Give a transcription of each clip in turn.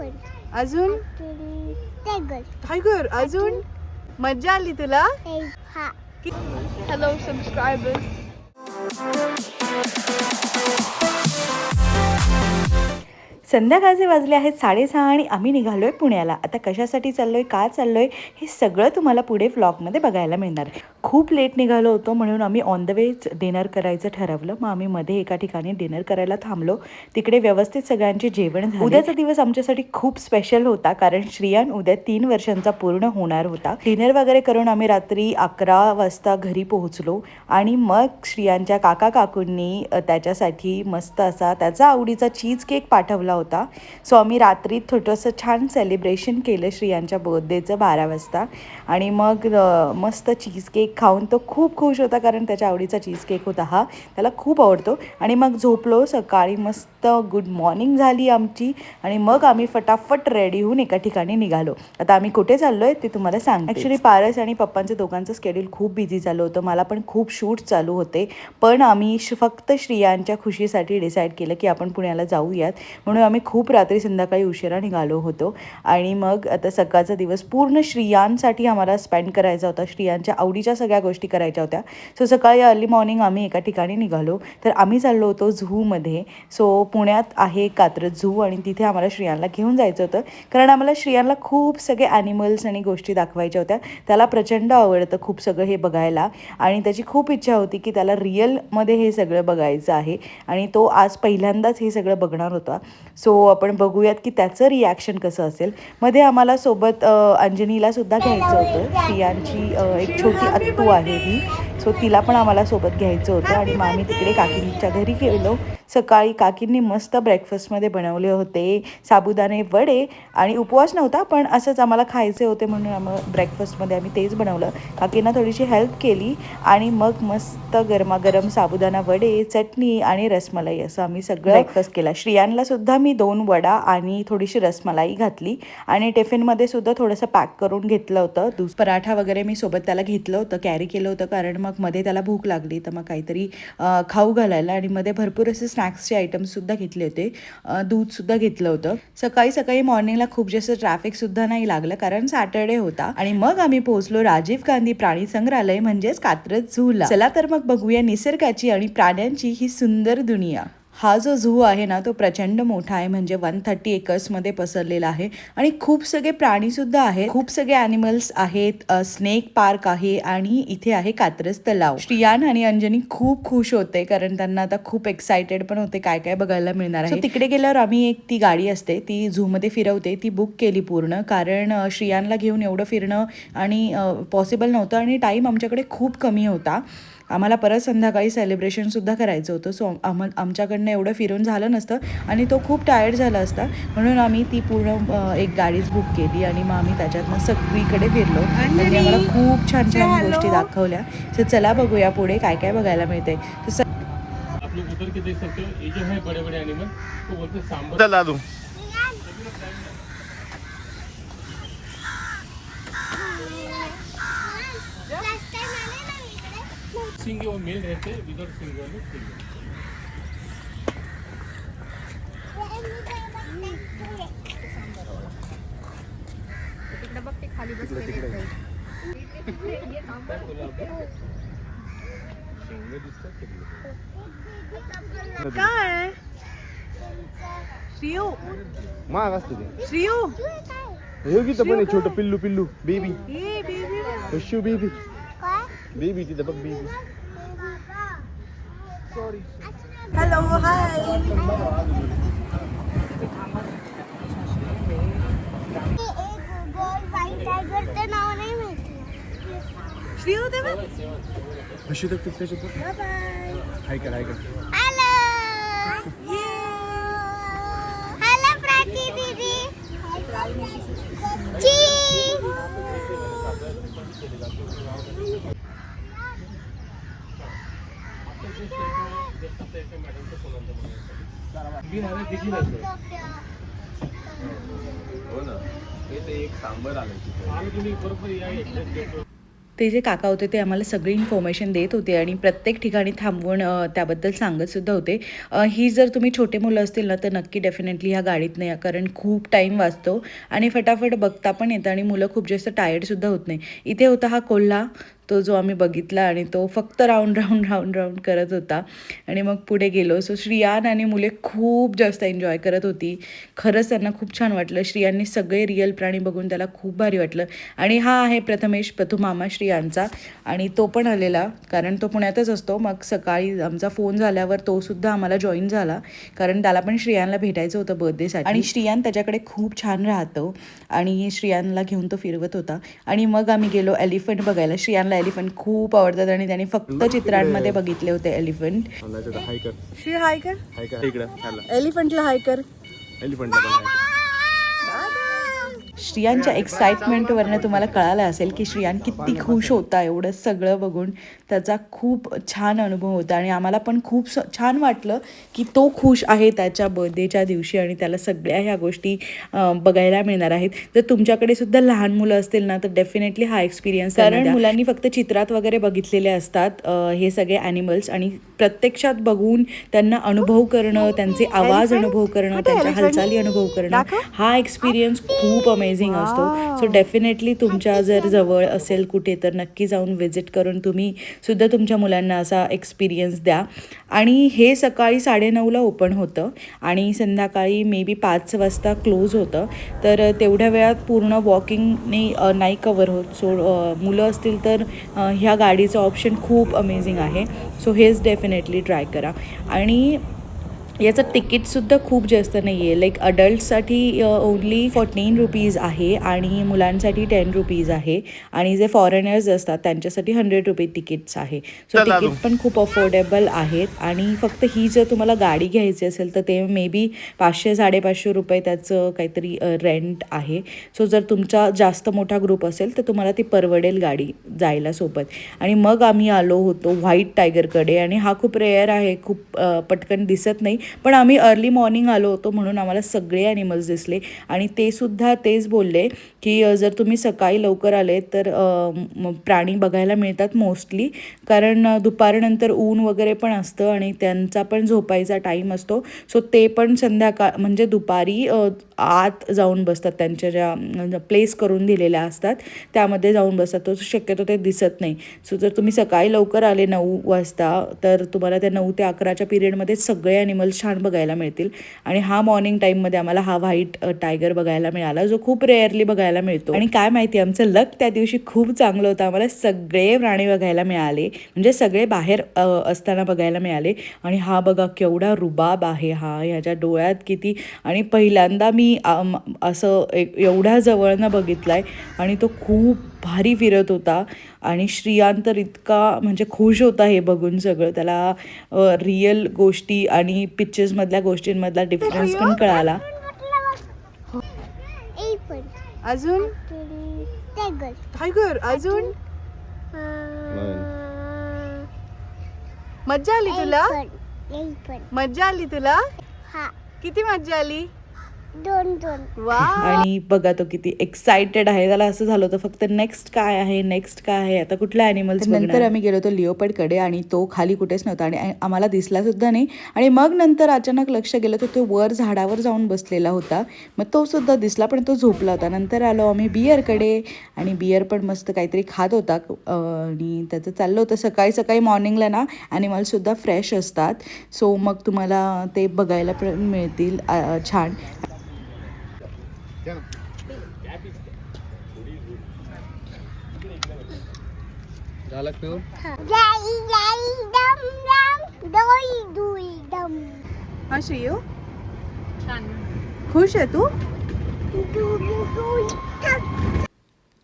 अजून? Tiger. Tiger अजून? मज्जा आली तुला? हा. हॅलो सबस्क्रायबर्स संध्याकाळचे वाजले आहेत साडेसहा आणि आम्ही निघालोय पुण्याला. आता कशासाठी चाललोय का चाललोय हे सगळं तुम्हाला पुढे व्लॉगमध्ये बघायला मिळणार. आहे खूप लेट निघालो होतो म्हणून आम्ही ऑन द वेच डिनर करायचं ठरवलं. मग आम्ही मध्ये एका ठिकाणी डिनर करायला थांबलो. तिकडे व्यवस्थित सगळ्यांचे जेवण उद्याचा दिवस आमच्यासाठी खूप स्पेशल होता कारण श्रियान उद्या तीन वर्षांचा पूर्ण होणार होता. डिनर वगैरे करून आम्ही रात्री अकरा वाजता घरी पोहोचलो. आणि मग श्रियांच्या काका काकूंनी त्याच्यासाठी मस्त असा त्याचा आवडीचा चीज केक पाठवला होता. सो आम्ही रात्री छोटंसं छान सेलिब्रेशन केलं श्रियांच्या बर्थडेचं बारा वाजता. आणि मग मस्त चीज केक खाऊन तो खूप खुश होता कारण त्याच्या आवडीचा चीज केक होता हा. त्याला खूप आवडतो. आणि मग झोपलो सकाळी मस्त गुड मॉर्निंग झाली आमची. आणि मग आम्ही फटाफट रेडी होऊन एका ठिकाणी निघालो. आता आम्ही कुठे चाललोय ते तुम्हाला सांग ॲक्च्युली पारस आणि पप्पांचं दोघांचं स्केड्यूल खूप बिझी झालं होतं. मला पण खूप शूट चालू होते. पण आम्ही फक्त श्रियांच्या खुशीसाठी डिसाईड केलं की आपण पुण्याला जाऊयात. म्हणून आम्ही खूप रात्री संध्याकाळी उशिरा निघालो होतो. आणि मग आता सकाळचा दिवस पूर्ण श्रियांसाठी आम्हाला स्पेंड करायचा होता. श्रियांच्या आवडीच्या सगळ्या गोष्टी करायच्या होत्या. सो सकाळी अर्ली मॉर्निंग आम्ही एका ठिकाणी निघालो. तर आम्ही चाललो होतो झूमध्ये. सो पुण्यात आहे कात्रज झू आणि तिथे आम्हाला श्रियांना घेऊन जायचं होतं. कारण आम्हाला श्रियांना खूप सगळे ॲनिमल्स आणि गोष्टी दाखवायच्या होत्या. त्याला प्रचंड आवडतं खूप सगळं हे बघायला. आणि त्याची खूप इच्छा होती की त्याला रिअलमध्ये हे सगळं बघायचं आहे. आणि तो आज पहिल्यांदाच हे सगळं बघणार होता. सो आपण बघूयात की त्याचं रिॲक्शन कसं असेल. मध्ये आम्हाला सोबत अ, अंजनीला सुद्धा घ्यायचं होतं. श्रियांची अ, एक छोटी अत्तू आहे ही. सो तिला पण आम्हाला सोबत घ्यायचं होतं आणि मग आम्ही तिकडे काकींच्या घरी गेलो. सकाळी काकींनी मस्त ब्रेकफास्टमध्ये बनवले होते साबुदाणे वडे आणि उपवास नव्हता पण असंच आम्हाला खायचे होते म्हणून आम्हाला ब्रेकफास्टमध्ये आम्ही तेच बनवलं. काकींना थोडीशी हेल्प केली आणि मग मस्त गरमागरम साबुदाणा वडे चटणी आणि रसमलाई असं आम्ही सगळं ब्रेकफास्ट केला. श्रियांला सुद्धा मी दोन वडा आणि थोडीशी रसमलाई घातली आणि टिफिनमध्ये सुद्धा थोडंसं पॅक करून घेतलं होतं. दूध पराठा वगैरे मी सोबत त्याला घेतलं होतं कॅरी केलं होतं कारण मग मध्ये त्याला भूक लागली तर मग काहीतरी खाऊ घालायला आणि मध्ये भरपूर असे स्नॅक्सचे आयटम्ससुद्धा घेतले होते. दूधसुद्धा घेतलं होतं. सकाळी सकाळी मॉर्निंगला खूप जास्त ट्रॅफिकसुद्धा नाही लागलं कारण सॅटर्डे होता. आणि मग आम्ही पोहोचलो राजीव गांधी प्राणी संग्रहालय म्हणजेच कात्रज झूला. चला तर मग बघूया निसर्गाची आणि प्राण्यांची ही सुंदर दुनिया. हा जो झू आहे ना तो प्रचंड मोठा आहे. म्हणजे वन थर्टी एकर्समध्ये पसरलेला आहे. आणि खूप सगळे प्राणीसुद्धा आहेत. खूप सगळे ॲनिमल्स आहेत. स्नेक पार्क आहे आणि इथे आहे कात्रज तलाव. श्रियान आणि अंजनी खूप खुश होते कारण त्यांना आता खूप एक्सायटेड पण होते काय काय बघायला मिळणार आहे. तिकडे गेल्यावर आम्ही एक ती गाडी असते. ती झूमध्ये फिरवते. ती बुक केली पूर्ण. कारण श्रियानला घेऊन एवढं फिरणं आणि पॉसिबल नव्हतं आणि टाईम आमच्याकडे खूप कमी होता. आम्हाला परत संध्याकाळी सेलिब्रेशनसुद्धा करायचं होतं. सो आम आमच्याकडनं एवढं फिरून झालं नसतं आणि तो खूप टायर्ड झाला असता. म्हणून आम्ही ती पूर्ण एक गाडीच बुक केली आणि मग आम्ही त्याच्यातनं सगळीकडे फिरलो. त्यांनी आम्हाला खूप छान छान गोष्टी दाखवल्या. तर चला बघूया पुढे काय काय बघायला मिळते तर सिंग वो मेल रहते हैं विदाउट सिंग वाले सिंग दिसतात ते. काय श्रियू। महाग असतो ते श्रियू। हे गीत पण आहे छोटं पिल्लू पिल्लू बेबी। बेबी। शिव बेबी। काय बेबी तिथं बघ बेबी। हॅलो हाय एक गोल व्हाईट टायगर ते नाव नाही माहिती श्रियू ते बघ. अशी तर त्याच्यात हाय कर हाय कर हॅलो हॅलो प्राची दीदी ची बिन आले देखील असं हो ना ते एक सांबर आलं तिथे बरोबर या ते जे काका होते ते आम्हाला सगळी इन्फॉर्मेशन देत होते आणि प्रत्येक ठिकाणी थांबवून त्याबद्दल सांगत सुद्धा होते. ही जर तुम्ही छोटे मुलं असतील ना तर नक्की डेफिनेटली ह्या गाडीत नाही या कारण खूप टाईम वाचतो आणि फटाफट बघता पण येतं आणि मुलं खूप जास्त टायर्डसुद्धा होत नाही. इथे होता हा कोल्हा तो जो आम्ही बघितला आणि तो फक्त राऊंड राऊंड राऊंड राऊंड करत होता. आणि मग पुढे गेलो. सो श्रियान आणि मुले खूप जास्त एन्जॉय करत होती. खरंच त्यांना खूप छान वाटलं. श्रियांनी सगळे रिअल प्राणी बघून त्याला खूप भारी वाटलं. आणि हा आहे प्रथमेश प्रथू मामा श्रियांचा. आणि तो पण आलेला कारण तो पुण्यातच असतो. मग सकाळी आमचा फोन झाल्यावर तो सुद्धा आम्हाला जॉईन झाला. कारण त्याला पण श्रियांना भेटायचं होतं बर्थडेसाठी आणि श्रियान त्याच्याकडे खूप छान राहतो. आणि श्रियांना घेऊन तो फिरवत होता. आणि मग आम्ही गेलो एलिफंट बघायला. श्रियांना एलिफंट खूप आवडतात आणि त्याने फक्त चित्रांमध्ये बघितले होते एलिफंट. हाय कर. श्री हाय कर. हाय कर. इकडं खायला एलिफंटला हाय कर. एलिफंटला श्रियांच्या एक्साइटमेंटवरनं तुम्हाला कळालं असेल की श्रियान किती खुश होता एवढं सगळं बघून. त्याचा खूप छान अनुभव होता आणि आम्हाला पण खूप छान वाटलं की तो खुश आहे त्याच्या बर्थडेच्या दिवशी आणि त्याला सगळ्या ह्या गोष्टी बघायला मिळणार आहेत. जर तुमच्याकडे सुद्धा लहान मुलं असतील ना तर डेफिनेटली हा एक्सपिरियन्स कारण मुलांनी फक्त चित्रात वगैरे बघितलेले असतात हे सगळे ॲनिमल्स आणि प्रत्यक्षात बघून त्यांना अनुभव करणं त्यांचे आवाज अनुभव करणं त्यांच्या हालचाली अनुभव करणं हा एक्सपिरियन्स खूप अमेझिंग असतो. सो डेफिनेटली तुमच्या जर जवळ असेल कुठे तर नक्की जाऊन व्हिजिट करून तुम्ही सुद्धा तुमच्या मुलांना असा एक्सपिरियन्स द्या. आणि हे सकाळी साडेनऊला ओपन होतं आणि संध्याकाळी मे बी पाच वाजता क्लोज होतं. तर तेवढ्या वेळात पूर्ण वॉकिंगने नाही कवर होत. सो मुलं असतील तर ह्या गाडीचं ऑप्शन खूप अमेझिंग आहे. सो हेच डेफिनेटली ट्राय करा. आणि याचं तिकीटसुद्धा खूप जास्त नाही आहे लाईक अडल्टसाठी ओन्ली फोर्टीन रुपीज आहे आणि मुलांसाठी टेन रुपीज आहे. आणि जे फॉरेनर्स असतात त्यांच्यासाठी हंड्रेड रुपी तिकीट्स आहे. सो तिकीट पण खूप अफोर्डेबल आहेत. आणि फक्त ही जर तुम्हाला गाडी घ्यायची असेल तर ते मे बी पाचशे साडेपाचशे रुपये त्याचं काहीतरी रेंट आहे. सो जर तुमचा जास्त मोठा ग्रुप असेल तर तुम्हाला ती परवडेल गाडी जायला सोबत. आणि मग आम्ही आलो होतो व्हाईट टायगरकडे आणि हा खूप रेअर आहे खूप पटकन दिसत नाही. पण आम्ही अर्ली मॉर्निंग आलो होतो म्हणून आम्हाला सगळे ॲनिमल्स दिसले आणि ते सुद्धा तेच बोलले की जर तुम्ही सकाळी लवकर आले तर प्राणी बघायला मिळतात मोस्टली. कारण दुपारनंतर ऊन वगैरे पण असतं आणि त्यांचा पण झोपायचा टाईम असतो. सो ते पण संध्याकाळ म्हणजे दुपारी आत जाऊन बसतात. त्यांच्या ज्या प्लेस करून दिलेल्या असतात त्यामध्ये जाऊन बसतात. तो शक्यतो ते दिसत नाही. सो जर तुम्ही सकाळी लवकर आले नऊ वाजता तर तुम्हाला त्या नऊ ते अकराच्या पिरियडमध्ये सगळे ॲनिमल्स छान बघायला मिळतील. आणि हा मॉर्निंग टाईममध्ये आम्हाला हा व्हाईट टायगर बघायला मिळाला जो खूप रेअरली बघायला मिळतो. आणि काय माहिती आमचं लक त्या दिवशी खूप चांगलं होतं. आम्हाला सगळे प्राणी बघायला मिळाले. म्हणजे सगळे बाहेर असताना बघायला मिळाले. आणि हा बघा केवढा रुबाब आहे हा. ह्याच्या डोळ्यात किती आणि पहिल्यांदा मी असं एक एवढ्या जवळनं बघितला आहे आणि तो खूप भारी फिरत होता. आणि श्रियान तर इतका म्हणजे खुश होता हे बघून सगळं. त्याला रिअल गोष्टी आणि पिक्चर्समधल्या गोष्टींमधला डिफरन्स पण कळाला. अजून? टायगर टायगर अजून? मज्जा आली तुला? मज्जा आली तुला? किती मज्जा आली? आणि बघा तो किती एक्साइटेड आहे. त्याला असं झालं होतं फक्त नेक्स्ट काय आहे नेक्स्ट काय आहे? आता कुठल्या ॲनिमल्स नंतर आम्ही गेलो होतो लिओपडकडे आणि तो खाली कुठेच नव्हता आणि आम्हाला दिसला सुद्धा नाही. आणि मग नंतर अचानक लक्ष गेलं तर तो वर झाडावर जाऊन बसलेला होता. मग तो सुद्धा दिसला पण तो झोपला होता. नंतर आलो आम्ही बियरकडे आणि बियर पण मस्त काहीतरी खात होता. आणि त्याचं चाललं होतं सकाळी सकाळी मॉर्निंगला ना ॲनिमल्ससुद्धा फ्रेश असतात. सो मग तुम्हाला ते बघायला पण मिळतील. छान. झाला पिऊन हा श्रेयो खुश आहे तू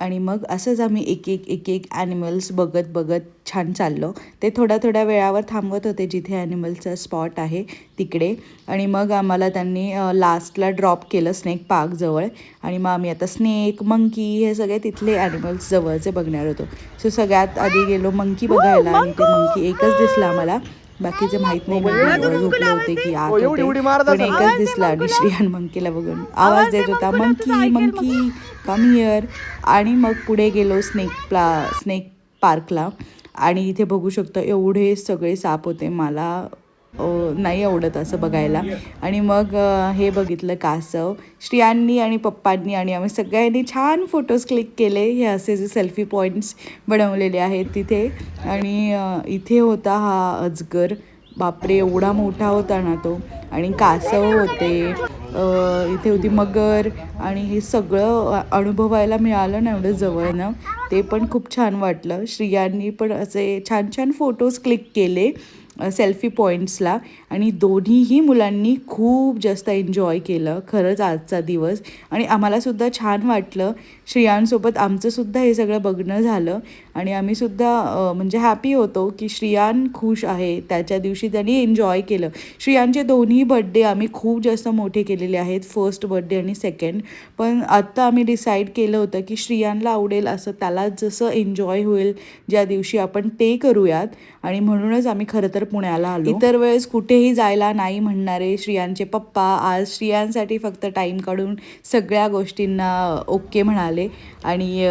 आणि मग असंच आम्ही एक एक एक एक ॲनिमल्स बघत बघत छान चाललो. ते थोड्या थोड्या वेळावर थांबवत होते जिथे ॲनिमलचा स्पॉट आहे तिकडे. आणि मग आम्हाला त्यांनी लास्टला ड्रॉप केलं स्नेक पार्कजवळ आणि मग आम्ही आता स्नेक मंकी हे सगळे तिथले ॲनिमल्स जवळचे बघणार होतो. सो सगळ्यात आधी गेलो मंकी बघायला आणि ते मंकी एकच दिसला आम्हाला. बाकीचे माहीत नाही. झोपले होते की आत होते पण एकच दिसला आणि श्रियान मंकीला बघून. आवाज देत होता मंकी मंकी कम हिअर आणि मग पुढे गेलो स्नेक प्ला स्नेक पार्कला आणि इथे बघू शकता एवढे सगळे साप होते. मला नाही आवडत असं बघायला. आणि मग हे बघितलं कासव. श्रियांनी आणि पप्पांनी आणि आम्ही सगळ्यांनी छान फोटोज क्लिक केले. हे असे जे सेल्फी पॉईंट्स बनवलेले आहेत तिथे. आणि इथे होता हा अजगर. बापरे एवढा मोठा होता ना तो. आणि कासव होते. इथे होती मगर. आणि हे सगळं अनुभवायला मिळालं ना एवढं जवळनं. ते पण खूप छान वाटलं. श्रियांनी पण असे छान छान फोटोज क्लिक केले. सेल्फी पॉईंट्सला आणि दोन्हीही मुलांनी खूप जास्त एन्जॉय केलं. खरंच आजचा दिवस. आणि आम्हालासुद्धा छान वाटलं. श्रियांसोबत आमचंसुद्धा हे सगळं बघणं झालं. आणि आम्हीसुद्धा सुद्धा म्हणजे हॅपी होतो की श्रियान खुश आहे. त्याच्या दिवशी त्यांनी एन्जॉय केलं. श्रियांचे दोन्ही बड्डे आम्ही खूप जास्त मोठे केलेले आहेत. फर्स्ट बड्डे आणि सेकंड पण आत्ता आम्ही डिसाईड केलं होतं की श्रियांला आवडेल असं त्याला जसं एन्जॉय होईल ज्या दिवशी आपण ते करूयात. आणि म्हणूनच आम्ही खरं तर पुण्याला आलो. इतर वेळेस कुठेही जायला नाही म्हणणारे श्रियांचे पप्पा आज श्रियांसाठी फक्त टाईम काढून सगळ्या गोष्टींना ओके म्हणाले. आणि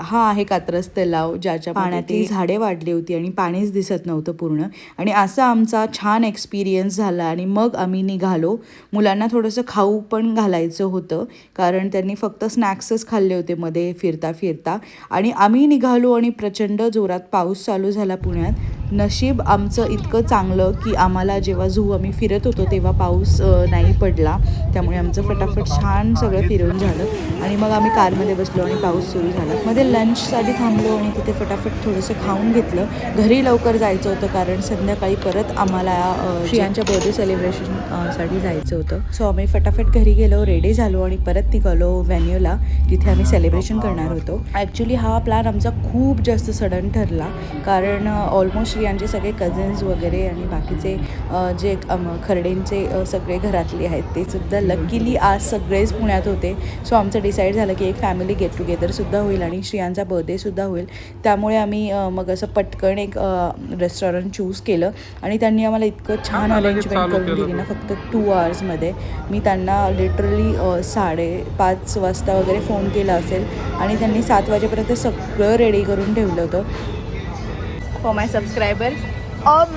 हा आहे कात्रज तलाव. ज्याच्या पाण्यातील झाडे वाढली होती आणि पाणीच दिसत नव्हतं पूर्ण. आणि असा आमचा छान एक्सपिरियन्स झाला आणि मग आम्ही निघालो. मुलांना थोडंसं खाऊ पण घालायचं होतं कारण त्यांनी फक्त स्नॅक्सच खाल्ले होते मध्ये फिरता फिरता आणि आम्ही निघालो आणि प्रचंड जोरात पाऊस चालू झाला पुण्यात. नशीब आमचं इतकं चांगलं की आम्हाला जेव्हा झू आम्ही फिरत होतो तेव्हा पाऊस नाही पडला. त्यामुळे आमचं फटाफट छान सगळं फिरून झालं. आणि मग आम्ही कारमध्ये बसलो आणि पाऊस सुरू झाला. मध्ये लंचसाठी थांबलो आणि तिथे फटाफट थोडंसं खाऊन घेतलं. घरी लवकर जायचं होतं कारण संध्याकाळी परत आम्हाला अ, श्रियांच्या बर्थडे सेलिब्रेशनसाठी जायचं होतं. सो आम्ही फटाफट घरी गेलो रेडी झालो आणि परत निघालो व्हॅन्यूला तिथे आम्ही सेलिब्रेशन करणार होतो. ॲक्च्युली हा प्लॅन आमचा खूप जास्त सडन ठरला. कारण ऑलमोस्ट श्रियांचे सगळे कझन्स वगैरे आणि बाकीचे जे खर्डेंचे सगळे घरातले आहेत ते सुद्धा लकीली आज सगळेच पुण्यात होते. सो आमचं डिसाईड झालं की एक फॅमिली गेट टुगेदरसुद्धा होईल आणि श्रियांचा बर्थडेसुद्धा होईल. त्यामुळे आम्ही मग असं पटकन एक रेस्टॉरंट चूज केलं आणि त्यांनी आम्हाला इतकं छान अरेंजमेंट करून दिली ना फक्त टू आवर्समध्ये मी त्यांना लिटरली साडेपाच वाजता वगैरे फोन केला असेल आणि त्यांनी सात वाजेपर्यंत सगळं रेडी करून ठेवलं होतं. for my subscribers. Um,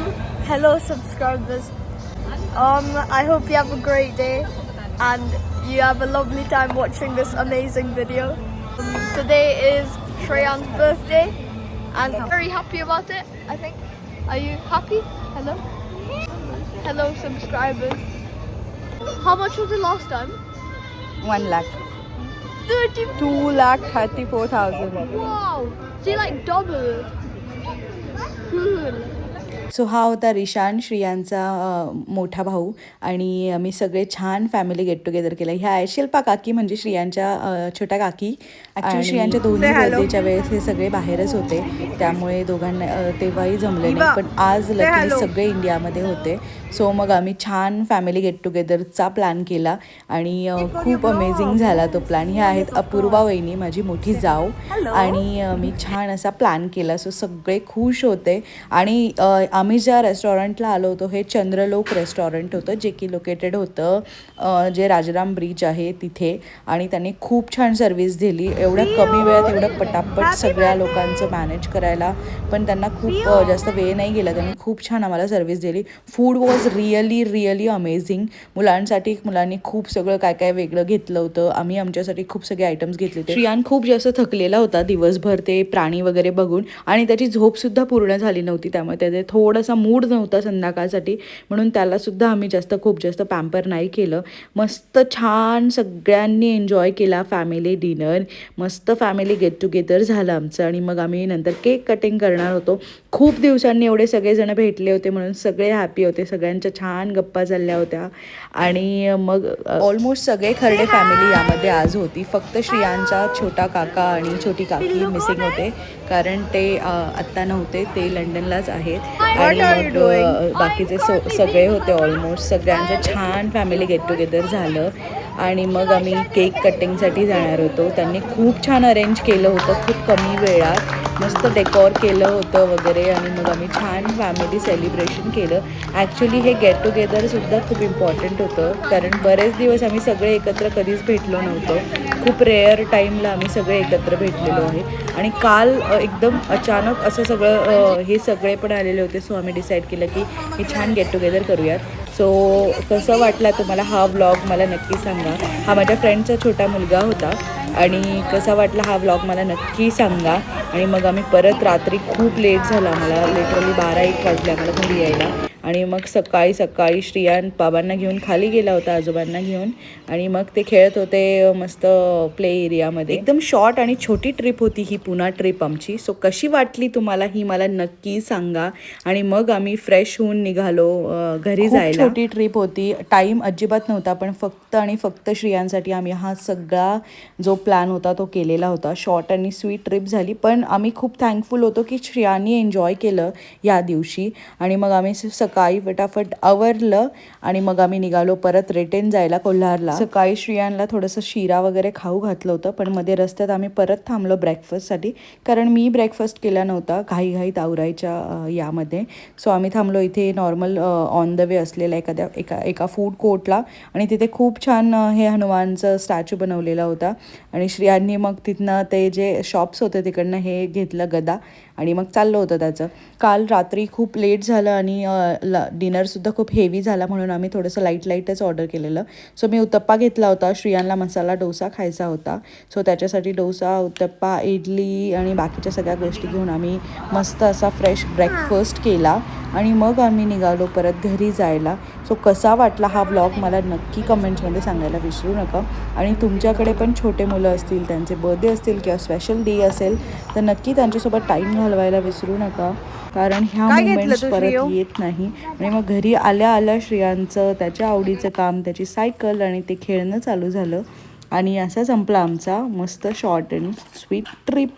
hello subscribers. Um, I hope you have a great day and you have a lovely time watching this amazing video. Um, today is Treyan's birthday and I'm very happy about it, I think. Are you happy? Hello? Hello subscribers. How much was it last time? 1 lakh. 30 2 lakh 34,000. Wow! See, like double. So हा होता रिशान श्रियांचा मोठा भाऊ आणि आम्ही सगळे छान family get together केलं ह्या आहे शिल्पा काकी म्हणजे श्रियांच्या छोट्या काकी ॲक्च्युली श्रियांच्या दोन्ही. बर्थडेच्या वेळेस हे सगळे बाहेरच होते त्यामुळे दोघांना तेव्हाही जमले नाही पण आज लकी hello. सगळे इंडियामध्ये होते सो मग आम्ही छान फॅमिली गेट टुगेदरचा प्लॅन केला आणि खूप अमेझिंग झाला तो प्लॅन ह्या आहेत अपूर्वा वहिनी माझी मोठी जाऊ. आणि मी छान असा प्लॅन केला. सो सगळे खुश होते. आणि आम्ही ज्या रेस्टॉरंटला आलो होतो हे चंद्रलोक रेस्टॉरंट होतं जे की लोकेटेड होतं जे राजाराम ब्रिज आहे तिथे. आणि त्यांनी खूप छान सर्व्हिस दिली. एवढ्या कमी वेळात एवढं पटापट सगळ्या लोकांचं मॅनेज करायला. पण त्यांना खूप जास्त वेळ नाही गेला. त्यांनी खूप छान आम्हाला सर्व्हिस दिली. Food was really really amazing मुलांसाठी मुलांनी खूप सगळं काय काय वेगळं घेतलं होतं. आम्ही आमच्यासाठी खूप सगळे आयटम्स घेतले होते. श्रियान खूप जास्त थकलेला होता दिवसभर ते प्राणी वगैरे बघून. आणि त्याची झोपसुद्धा पूर्ण झाली नव्हती. त्यामुळे त्याचे थोडासा मूड नव्हता संध्याकाळसाठी. म्हणून त्यालासुद्धा आम्ही जास्त खूप जास्त पॅम्पर नाही केलं. मस्त छान सगळ्यांनी एन्जॉय केला फॅमिली डिनर मस्त फॅमिली गेट टुगेदर झालं आमचं. आणि मग आम्ही नंतर केक कटिंग करणार होतो. खूप दिवसांनी एवढे सगळेजण भेटले होते म्हणून सगळे हॅपी होते सगळ्यांच्या छान गप्पा चालल्या होत्या. आणि मग ऑलमोस्ट सगळे खरडे फॅमिली यामध्ये आज होती. फक्त श्रियांचा छोटा काका आणि छोटी काकी मिसिंग होते. कारण ते आत्ता नव्हते ते लंडनलाच आहेत. आणि मग बाकीचे सो सगळे होते ऑलमोस्ट सगळ्यांचं छान फॅमिली गेट टुगेदर झालं. आणि मग आम्ही केक कटिंगसाठी जाणार होतो. त्यांनी खूप छान अरेंज केलं होतं खूप कमी वेळात. मस्त डेकॉर केलं होतं वगैरे आणि मग आम्ही छान फॅमिली सेलिब्रेशन केलं. ॲक्च्युली हे गेट टुगेदरसुद्धा खूप इम्पॉर्टंट होतं. कारण बरेच दिवस आम्ही सगळे एकत्र कधीच भेटलो नव्हतो. खूप रेअर टाईमला आम्ही सगळे एकत्र भेटलेलो आहे. आणि काल एकदम अचानक असं सगळं हे सगळे पण आलेले होते. सो आम्ही डिसाईड केलं की हे छान गेट टुगेदर करूयात. सो कसं वाटला तुम्हाला हा व्लॉग मला नक्की सांगा. हा माझ्या फ्रेंडचा छोटा मुलगा होता आणि कसा वाटला हा व्लॉग मला नक्की सांगा. आणि मग आम्ही परत रात्री खूप लेट झाला. मला लिटरली बारा एक वाजले आम्हाला घरी यायला. आणि मग सकाळी सकाळी श्रियान बाबांना घेऊन खाली गेला होता आजोबांना घेऊन. आणि मग ते खेळत होते मस्त प्ले एरियामध्ये एकदम शॉर्ट आणि छोटी ट्रिप होती ही पुन्हा ट्रिप आमची. सो कशी वाटली तुम्हाला ही मला नक्की सांगा. आणि मग आम्ही फ्रेश होऊन निघालो घरी जायला. छोटी ट्रिप होती. टाईम अजिबात नव्हता पण फक्त आणि फक्त श्रियांसाठी आम्ही हा सगळा जो प्लॅन होता तो केलेला होता. शॉर्ट आणि स्वीट ट्रिप झाली. पण आम्ही खूप थँकफुल होतो की श्रियानी एन्जॉय केलं या दिवशी. आणि मग आम्ही स- सकाळी फटाफट आवरलं आणि मग आम्ही निघालो परत रिटर्न जायला कोल्हारला. सकाळी श्रियांना थोडंसं शिरा वगैरे खाऊ घातलं होतं पण मध्ये रस्त्यात आम्ही परत थांबलो ब्रेकफास्टसाठी. कारण मी ब्रेकफास्ट केला नव्हता घाईघाईत आवरायच्या यामध्ये. सो आम्ही थांबलो इथे नॉर्मल ऑन द वे असलेल्या एखाद्या एका एका फूड कोर्टला आणि तिथे खूप छान हे हनुमानचं स्टॅच्यू बनवलेला होता. आणि श्रियांनी मग तिथनं ते जे शॉप्स होते तिकडनं हे घेतलं गदा. आणि मग चाललं होतं त्याचं. काल रात्री खूप लेट झालं आणि डिनरसुद्धा खूप हेवी झाला म्हणून आम्ही थोडंसं लाइट लाईटच ऑर्डर केलेलं. सो मी उत्तप्पा घेतला होता. श्रियांना मसाला डोसा खायचा होता. सो त्याच्यासाठी डोसा उत्तप्पा इडली आणि बाकीच्या सगळ्या गोष्टी घेऊन आम्ही मस्त असा फ्रेश ब्रेकफास्ट केला. आणि मग आम्ही निघालो परत घरी जायला. सो कसा वाटला हा ब्लॉग मला नक्की कमेंट्समध्ये सांगायला विसरू नका. आणि तुमच्याकडे पण छोटे मुलं असतील त्यांचे बर्थडे असतील किंवा स्पेशल डे असेल तर नक्की त्यांच्यासोबत टाईम घालवायला विसरू नका. कारण ह्या तू, परत? येत नाही. आणि मग घरी आल्या आल्या श्रियांचं त्याच्या आवडीचं काम त्याची सायकल आणि ते खेळणं चालू झालं. आणि असा संपला आमचा मस्त शॉर्ट अँड स्वीट ट्रिप